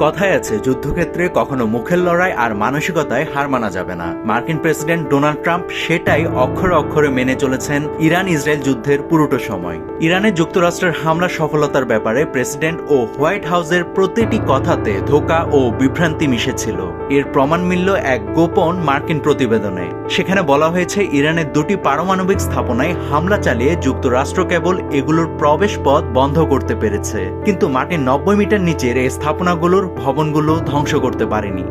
কথায় আছে, যুদ্ধক্ষেত্রে কখনো মুখের লড়াই আর মানসিকতায় হার মানা যাবে না। মার্কিন প্রেসিডেন্ট ডোনাল্ড ট্রাম্প সেটাই অক্ষরে অক্ষরে মেনে চলেছেন ইরান ইসরায়েল যুদ্ধের পুরোটো সময়। ইরানে যুক্তরাষ্ট্রের হামলা সফলতার ব্যাপারে প্রেসিডেন্ট ও হোয়াইট হাউসের প্রতিটি কথাতে ধোকা ও বিভ্রান্তি মিশেছিল। এর প্রমাণ মিলল এক গোপন মার্কিন প্রতিবেদনে। সেখানে বলা হয়েছে, ইরানের দুটি পারমাণবিক স্থাপনায় হামলা চালিয়ে যুক্তরাষ্ট্র কেবল এগুলোর প্রবেশ পথ বন্ধ করতে পেরেছে। কিন্তু মাটির নব্বই মিটার নিচের এই স্থাপনাগুলোর ভবনগুলো ধ্বংস করতে পারেনি।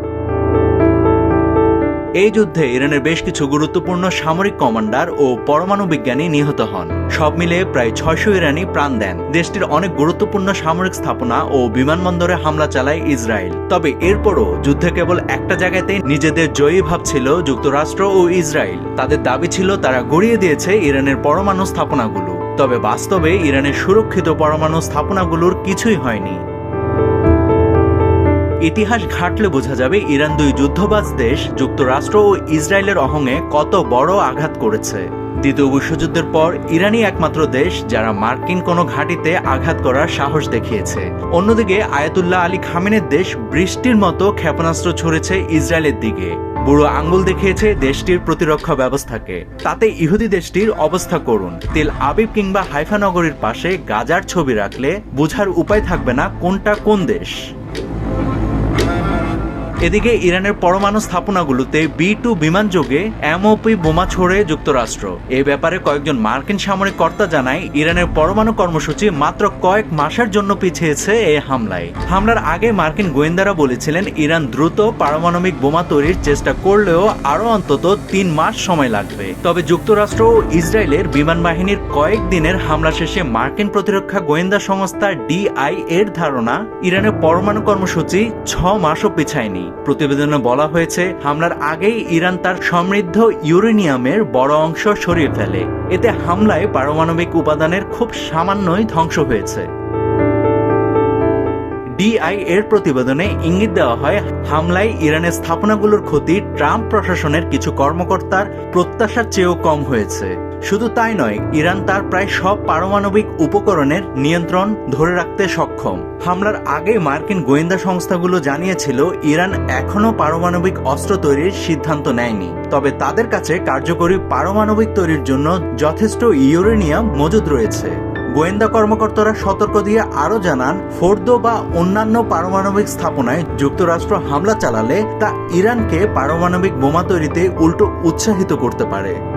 এই যুদ্ধে ইরানের বেশ কিছু গুরুত্বপূর্ণ সামরিক কমান্ডার ও পরমাণু বিজ্ঞানী নিহত হন। সব মিলে প্রায় ছয়শো ইরানি প্রাণ দেন। দেশটির অনেক গুরুত্বপূর্ণ সামরিক স্থাপনা ও বিমানবন্দরে হামলা চালায় ইসরায়েল। তবে এরপরও যুদ্ধে কেবল একটা জায়গাতে নিজেদের জয়ী ভাবছিল যুক্তরাষ্ট্র ও ইসরায়েল। তাদের দাবি ছিল তারা গড়িয়ে দিয়েছে ইরানের পরমাণু স্থাপনাগুলো। তবে বাস্তবে ইরানের সুরক্ষিত পরমাণু স্থাপনাগুলোর কিছুই হয়নি। ইতিহাস ঘাটলে বোঝা যাবে ইরান দুই যুদ্ধবাজ দেশ যুক্তরাষ্ট্র ও ইসরায়েলের অহংয়ে কত বড় আঘাত করেছে। দ্বিতীয় বিশ্বযুদ্ধের পর ইরানই একমাত্র দেশ যারা মার্কিন কোনো ঘাঁটিতে আঘাত করার সাহস দেখিয়েছে। অন্যদিকে আয়াতুল্লাহ আলী খামেনের দেশ বৃষ্টির মতো ক্ষেপণাস্ত্র ছড়েছে ইসরায়েলের দিকে। বুড়ো আঙ্গুল দেখিয়েছে দেশটির প্রতিরক্ষা ব্যবস্থাকে। তাতে ইহুদি দেশটির অবস্থা করুন। তেল আবিব কিংবা হাইফা নগরীর পাশে গাজার ছবি রাখলে বোঝার উপায় থাকবে না কোনটা কোন দেশ। এদিকে ইরানের পরমাণু স্থাপনাগুলোতে বি টু বিমান যোগে এমওপি বোমা ছোড়ে যুক্তরাষ্ট্র। এ ব্যাপারে কয়েকজন মার্কিন সামরিক কর্তা জানায়, ইরানের পরমাণু কর্মসূচি মাত্র কয়েক মাসের জন্য পিছিয়েছে এই হামলায়। হামলার আগে মার্কিন গোয়েন্দারা বলেছিলেন, ইরান দ্রুত পারমাণবিক বোমা তৈরির চেষ্টা করলেও আরও অন্তত তিন মাস সময় লাগবে। তবে যুক্তরাষ্ট্র ও ইসরায়েলের বিমান বাহিনীর কয়েক দিনের হামলা শেষে মার্কিন প্রতিরক্ষা গোয়েন্দা সংস্থা ডিআই এর ধারণা, ইরানের পরমাণু কর্মসূচি ছ মাসও পিছায়নি। প্রতিবেদনে বলা হয়েছে, হামলার আগেই ইরান তার সমৃদ্ধ ইউরেনিয়ামের বড় অংশ সরিয়ে ফেলে। এতে হামলায় পারমাণবিক উপাদানের খুব সামান্যই ধ্বংস হয়েছে। ডিআই এর প্রতিবেদনে ইঙ্গিত দেওয়া হয়, হামলায় ইরানের স্থাপনাগুলোর ক্ষতি ট্রাম্প প্রশাসনের কিছু কর্মকর্তার প্রত্যাশার চেয়েও কম হয়েছে। শুধু তাই নয়, ইরান তার প্রায় সব পারমাণবিক উপকরণের নিয়ন্ত্রণ ধরে রাখতে সক্ষম। হামলার আগে মার্কিন গোয়েন্দা সংস্থাগুলো জানিয়েছিল, ইরান এখনও পারমাণবিক অস্ত্র তৈরির সিদ্ধান্ত নেয়নি। তবে তাদের কাছে কার্যকরী পারমাণবিক তৈরির জন্য যথেষ্ট ইউরেনিয়াম মজুদ রয়েছে। গোয়েন্দা কর্মকর্তারা সতর্ক দিয়ে আরও জানান, ফোর্দো বা অন্যান্য পারমাণবিক স্থাপনায় যুক্তরাষ্ট্র হামলা চালালে তা ইরানকে পারমাণবিক বোমা তৈরিতে উল্টো উৎসাহিত করতে পারে।